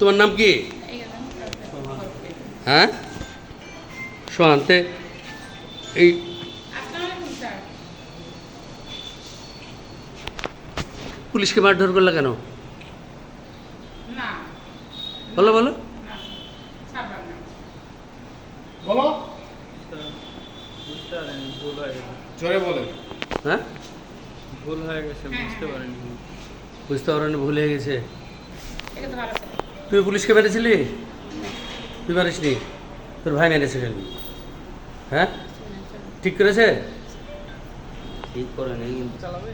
তোমার নাম কি? হ্যাঁ? সোহান্তে এই পুলিশকে মারধর করলে কেন? বলো বলো। বলো। বুঝতে পারিনি ভুল হয়ে গেছে জোরে বলে। হ্যাঁ? ভুল হয়ে গেছে বুঝতে পারিনি। বুঝতে পারো ভুল হয়ে গেছে। তুই পুলিশকে মেরেছিলি? তুই মারিসনি? তোর ভাই মেরেছে খালি হ্যাঁ? ঠিক করেছে? ঠিক করে নেই কিন্তু। চালাবে?